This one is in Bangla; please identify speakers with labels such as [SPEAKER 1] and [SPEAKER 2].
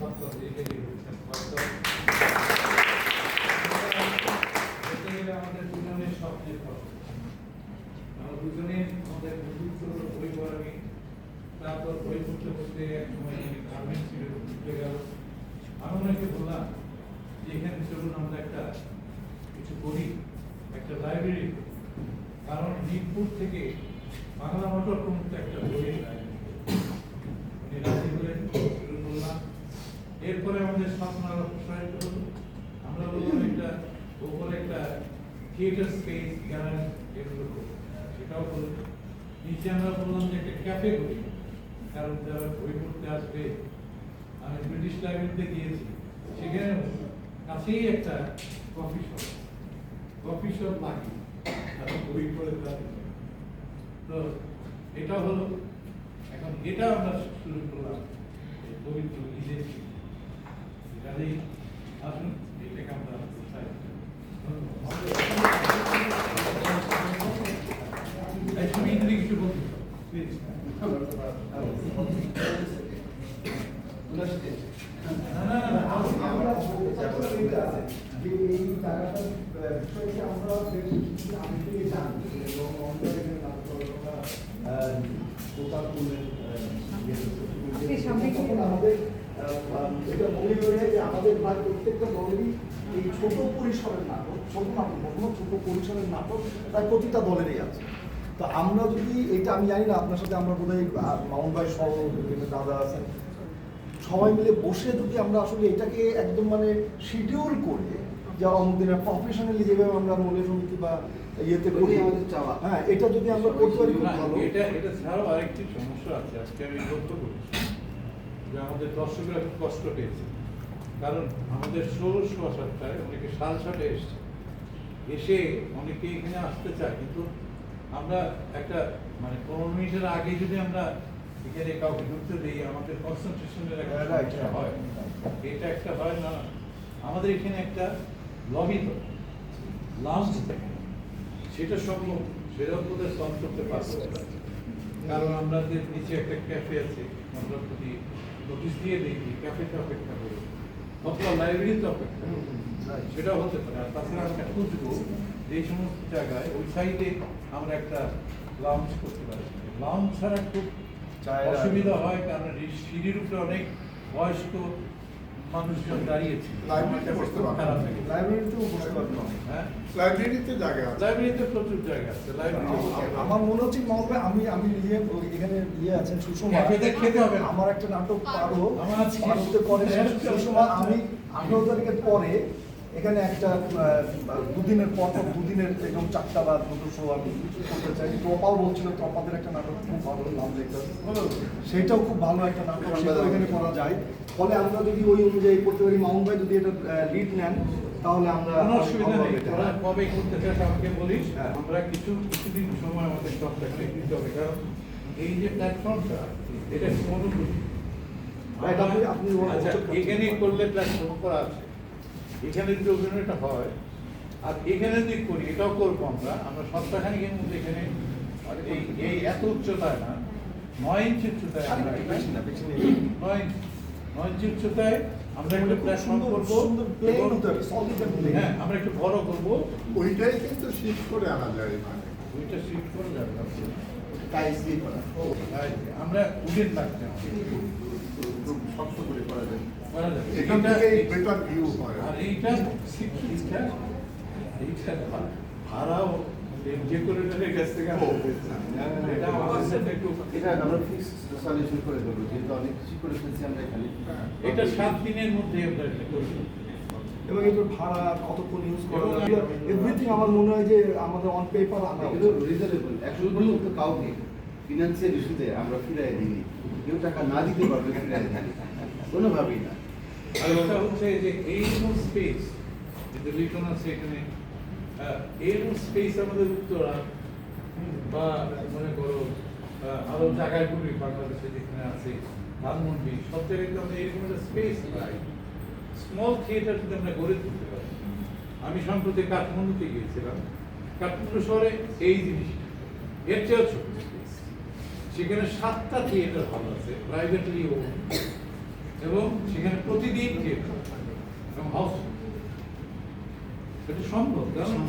[SPEAKER 1] আমাদের দুজনের স্বপ্নের আমরা দুজনে আমাদের বন্ধুত্ব বই পড়াবি তারপর বই পড়তে পড়তে এক সময় গার্মেন্টস ছিল আমি ওনাকে বললাম যে এখানে চলুন আমরা একটা কিছু করি একটা লাইব্রেরি কারণ মিরপুর থেকে বাংলা মোটর প্রমুখ একটা বই উনি রাজি হলেন শুরু করলাম এরপরে আমাদের স্বপ্ন আরও প্রসারিত হলো। আমরা বললাম একটা ওপরে একটা থিয়েটার স্পেস গ্যালারি এগুলো। সেটাও হলো। নিচে আমরা বললাম যে একটা ক্যাফে করি। কারণ যারা বই পড়তে আসবে, আমি ব্রিটিশ লাইব্রেরিতে গিয়েছি, সেখানে কাছেই একটা কফি শপ কফি শপ লাগে, তারা বই পড়ে তো এটা হলো। এখন এটা আমরা শুরু করলাম পবিত্র দিন। কাজেই আসুন এটাকে আমরা চাই তুমি ঈদের কিছু বলতে না, না, না, না,
[SPEAKER 2] আমরা বলতে চাচ্ছি যে এই জায়গাটার বিষয়টি আমরা আমি থেকে জানি এবং আমাদের এটা মনে হয়ে যে আমাদের প্রত্যেকটা দলেরই এই ছোট পরিসরের নাটক ছোট নাটক কখনো ছোট পরিসরের নাটক প্রায় প্রতিটা দলেরই আছে তো আমরা যদি এটা আমি জানি না আপনার সাথে আমরা বোধহয় আহ, মামুন ভাই সহ দাদা আছেন সবাই মিলে বসে যদি আমরা আসলে এটাকে একদম মানে শিডিউল করে যে প্রফেশনালি যেভাবে আমরা মনে সমিতি বা ইয়েতে করি
[SPEAKER 3] আমাদের চাওয়া।
[SPEAKER 2] হ্যাঁ এটা যদি আমরা করতে পারি
[SPEAKER 1] এটা এটা ছাড়াও আরেকটি সমস্যা আছে আজকে আমি লক্ষ্য করছি যে আমাদের দর্শকরা খুব কষ্ট পেয়েছে। কারণ আমাদের ষোলো সোয়া সাতটায় অনেকে সাড়ে ছটায় এসছে। এসে অনেকে এখানে আসতে চায় কিন্তু আমরা একটা মানে পনেরো মিনিটের আগে যদি আমরা এখানে কাউকে ঢুকতে দিই আমাদের কনসেন্ট্রেশনের একটা
[SPEAKER 2] হ্যাঁ.
[SPEAKER 1] হয়। এটা একটা হয় না আমাদের এখানে একটা লবি তো লাউঞ্জ থাকে সেটা সম্ভব সেটা বোধহয় সলভ করতে পারব। কারণ আমাদের নিচে একটা ক্যাফে আছে আমরা যদি নোটিশ দিয়ে দেখি ক্যাফেতে অপেক্ষা করি। অথবা লাইব্রেরিতে অপেক্ষা। সেটাও হতে পারে। আর তাছাড়া আমরা খুঁজবো যে সমস্ত জায়গায় ওই সাইডে আমরা একটা লাউঞ্জ করতে পারি। লাউঞ্জ ছাড়া খুব অসুবিধা হয় কারণ সিঁড়ির উপরে অনেক বয়স্ক মানুষজন দাঁড়িয়েছে
[SPEAKER 4] লাইব্রেরিতে
[SPEAKER 1] আমার
[SPEAKER 4] বসতে
[SPEAKER 2] না।
[SPEAKER 1] হ্যাঁ
[SPEAKER 4] লাইব্রেরিতে জায়গা আছে।
[SPEAKER 1] লাইব্রেরিতে প্রচুর জায়গা আছে। লাইব্রেরিতে
[SPEAKER 2] আমার- মনে হচ্ছে মহবে আমি আমি ইয়ে এখানে ইয়ে আছেন সুষমা।
[SPEAKER 1] খেতে খেতে হবে
[SPEAKER 2] আমার একটা নাটক পারো।
[SPEAKER 1] আমার
[SPEAKER 2] পরে সুষমা আমি আঠারো তারিখের পরে এখানে একটা দুদিনের পর পর দুদিনের এরকম চারটা বা দুটো শো আমি করতে চাই। প্রপাল বলছিল প্রপাদের একটা নাটক খুব ভালো নাম দেখতে সেটাও খুব ভালো একটা নাটক সেটাও এখানে করা যায়। ফলে আমরা যদি ওই অনুযায়ী করতে পারি মামুন ভাই যদি এটা লিড নেন তাহলে আমরা
[SPEAKER 1] কোনো অসুবিধা নেই। তোরা কবে করতে চাস আমাকে বলিস।
[SPEAKER 2] হ্যাঁ।
[SPEAKER 1] আমরা কিছু কিছুদিন সময় আমাদের সবটাকে দিতে হবে। কারণ এই যে প্ল্যাটফর্মটা এটা কোনো
[SPEAKER 2] Right, আপনি- আপনি
[SPEAKER 1] আচ্ছা এখানে করলে প্ল্যাটফর্ম করা আছে। এখানে যদি অভিনয়টা হয় আর এখানে যদি করি এটাও করব আমরা আমরা সপ্তাহখানিকের মধ্যে এখানে এই এই এত উচ্চতায় না নয় ইঞ্চি উচ্চতায় আমরা। নয় ইঞ্চি নয় ইঞ্চি উচ্চতায় আমরা একটা প্ল্যাটফর্ম করব
[SPEAKER 2] সুন্দর প্লেন
[SPEAKER 1] এবং-
[SPEAKER 2] হতে হবে সলিড প্লেন
[SPEAKER 1] হ্যাঁ আমরা একটু বড় করব
[SPEAKER 4] ওইটাই কিন্তু শিফট করে আনা যায় মানে
[SPEAKER 1] দুইটা সিট করে যাবে
[SPEAKER 3] টাইলস দিয়ে করা
[SPEAKER 1] আমরা উডেন লাগছে
[SPEAKER 4] খুব শক্ত করে করা যায়
[SPEAKER 1] করা যাবে
[SPEAKER 4] এখান থেকে বেটার ভিউ হয়।
[SPEAKER 1] আর এইটা এইটা এইটা ভাড়াও যে করে কাছ থেকে এটা আমাদের সাথে একটু
[SPEAKER 3] এটা আমরা ফিক্স সলিউশন করে দেবো যেহেতু অনেক কিছু করে ফেলছি আমরা এখানে।
[SPEAKER 1] এটা সাত দিনের মধ্যে আমরা এটা করব
[SPEAKER 2] এবং এটার ভাড়া কতক্ষণ ইউজ করা এভরিথিং আমার মনে হয় যে আমাদের অন পেপার আনা।
[SPEAKER 3] রিজনেবল একশো কাউকে। ফিনান্সিয়াল ইস্যুতে আমরা ফিরাই দিইনি। কেউ টাকা না দিতে পারবে ফিরাই দিই। কোনোভাবেই না।
[SPEAKER 1] আর ওটা হচ্ছে যে এইরকম স্পেস যেটা লিটন আছে এখানে এইরকম স্পেস আমাদের উত্তরা বা মনে করো আরও জায়গাগুলি বাংলাদেশে যেখানে আছে, ধানমন্ডি, সব জায়গায় আমরা এরকম একটা স্পেস পাই স্মল থিয়েটার যদি আমরা গড়ে তুলতে পারি। আমি সম্প্রতি কাঠমান্ডুতে গিয়েছিলাম। কাঠমান্ডু শহরে এই জিনিসটা। এর চেয়েও ছোট। সেখানে সাতটা থিয়েটার হল আছে প্রাইভেটলি ও এবং সেখানে প্রতিদিন থিয়েটার এবং হাউস এটা সম্ভব কারণ